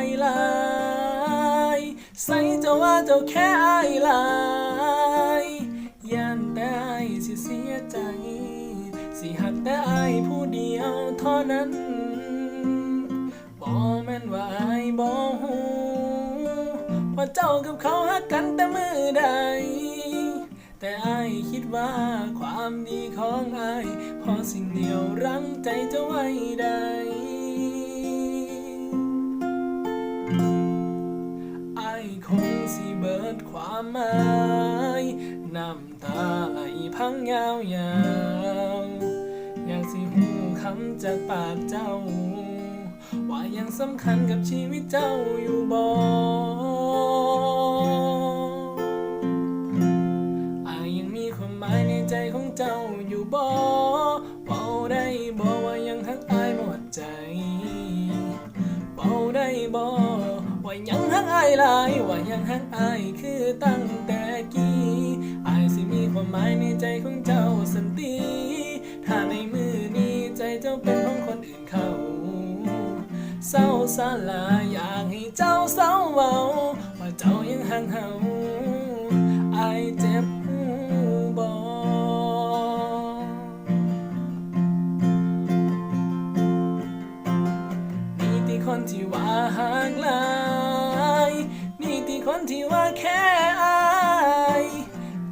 ายลายใส่เจ้าว่าเจ้าแค่อายลายยันแต่อายสิเสียใจ สิหักแต่อายผู้เดียวเท่านั้นบ่แม่นว่าอายบ่ฮู้ว่าเจ้ากับเขาหักกันแต่มือใดแต่อายคิดว่าความดีของอายพอสิ่งเดียวรั้งใจจะไว้ได้ ความหมายน้ำตาไหลพังยาวยาวอยากสิหูคำจากปากเจ้า ว่ายังสำคัญกับชีวิตเจ้าอยู่บ่ายหลายว่ายังหักอายคือตั้งแต่กี้อายสิมีความหมายในใจของเจ้าสันติถ้าในมือนี้ใจเจ้าเป็นของคนอื่นเขาเศร้าสาลาอยากให้เจ้าเศร้าเมาว่าเจ้ายังห่างเฮา คนที่ว่าแค่อาย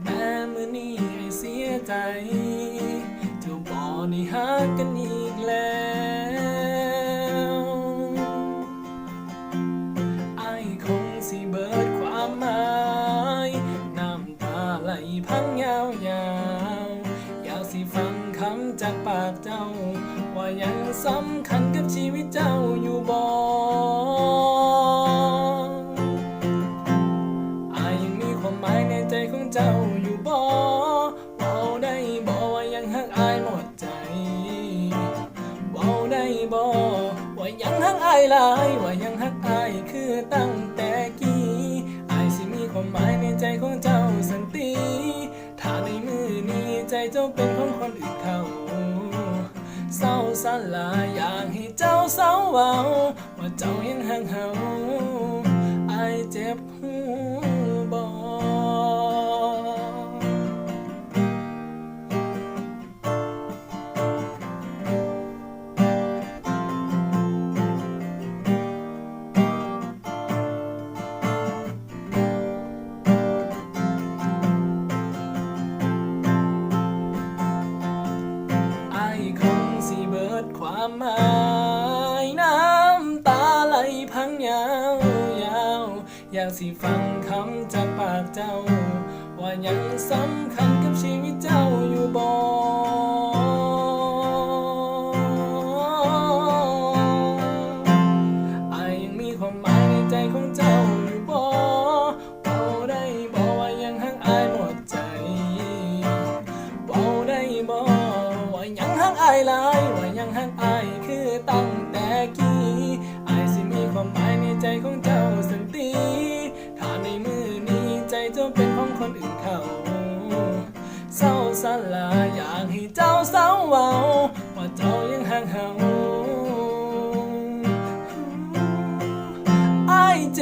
แต่มือนี้ให้เสียใจเจ้าบอได้หากกันอีกแล้วไอายคงสิเบิดความหมายน้ำตาไหลพังยาวยาวอยากสิฟังคำจากปากเจ้า ว่ายังสำคัญกับชีวิตเจ้าอยู่บ่ เจ้าอยู่บ่เว้าได้บ่ว่ายังหักอายหมดใจเว้าได้บ่ว่ายังหักอายหลายว่ายังหักอายคือตั้งแต่กี้อายสิมีความหมายในใจของเจ้าสันติถ้าในมือนี้ใจเจ้าเป็นของคนอื่นเขาเศร้าสลายอยากให้เจ้าเศร้าเบาว่าเจ้ายังห่างเฮา สิเบิดความหมายน้ำตาไหลพังยาวยาวอยากสิฟังคำจากปากเจ้า ว่ายังสำคัญกับชีวิตเจ้าอยู่บ่ คนอื่นเขาเศร้าสลาอยากให้เจ้าเศร้าเวาว่าเจ้ายังห่างเฮาไอเจ